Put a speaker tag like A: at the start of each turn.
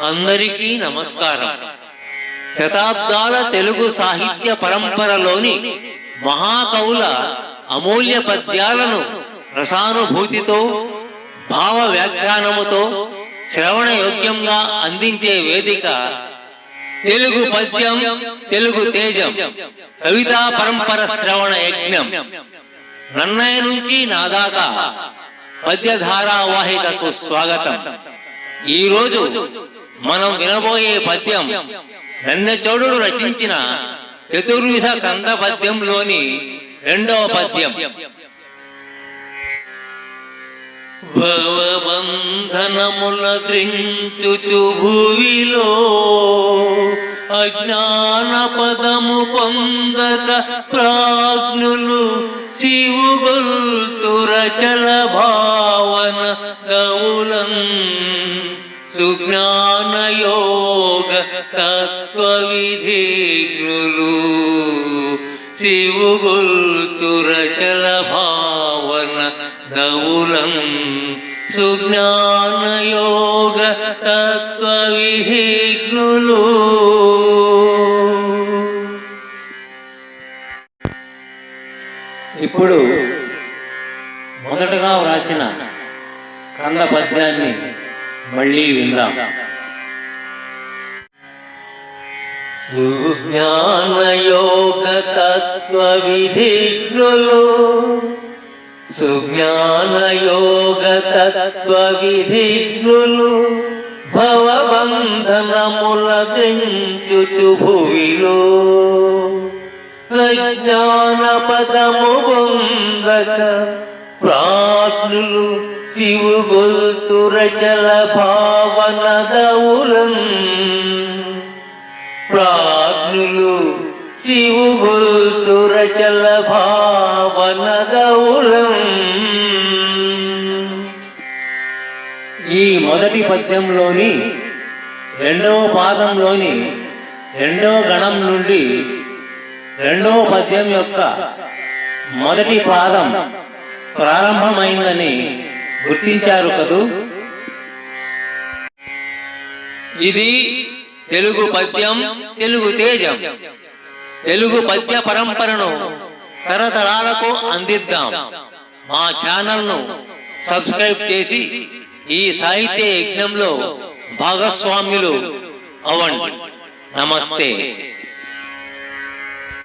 A: అందరికీ నమస్కారం. శతాబ్దాల తెలుగు సాహిత్య పరంపరలోని మహాకవుల అమూల్య పద్యాలను రసానుభూతితో భావ వ్యాఖ్యానముతో శ్రవణ యోగ్యంగా అందించే వేదిక తెలుగు పద్యం తెలుగు తేజం కవితా పరంపర శ్రవణ యజ్ఞం. నన్నయ్య నుంచి నా దాకా పద్య ధారావాహికకు స్వాగతం. ఈ రోజు మనం వినబోయే పద్యం వెన్నచోడు రచించిన చతుర్విధ కంద పద్యంలోని రెండవ పద్యం. భవబంధనముల త్రించుచు భువిలో అజ్ఞాన పదము పొందక ప్రాజ్ఞులు శివుగొల్తురచల సుజ్ఞానయోగ తత్వ విధిజ్ఞులు శివుగొల్తురచల భావన దౌలం సుజ్ఞానయోగ తత్వ విధిజ్ఞులు ఇప్పుడు మొదటగా వ్రాసిన కంద పద్యాన్ని మళ్ళీ విందాం. సుజ్ఞానయోగ తత్వ విధిజ్ఞులు సుజ్ఞానయోగ తత్వ విధిజ్ఞులు భవబంధనముల తెంచుచు భువిలో. ప్రజ్ఞాన పదము పొందక ప్రాజ్ఞులు శివు గొల్తురచల భావన దౌలం ప్రాజ్ఞులు శివు గొల్తురచల భావన దౌలం ఈ మొదటి పద్యంలోని రెండవ పాదంలోని రెండవ గణం నుండి రెండవ పద్యం యొక్క మొదటి పాదం ప్రారంభమైందని గుర్తించారు కదూ? ఇది తెలుగు పద్యం తెలుగు తేజం. తెలుగు పద్య పరంపరను తరతరాలకు అందిద్దాం. మా ఛానల్ను సబ్స్క్రైబ్ చేసి ఈ సాహిత్య యజ్ఞంలో భాగస్వామ్యులు అవ్వండి. నమస్తే.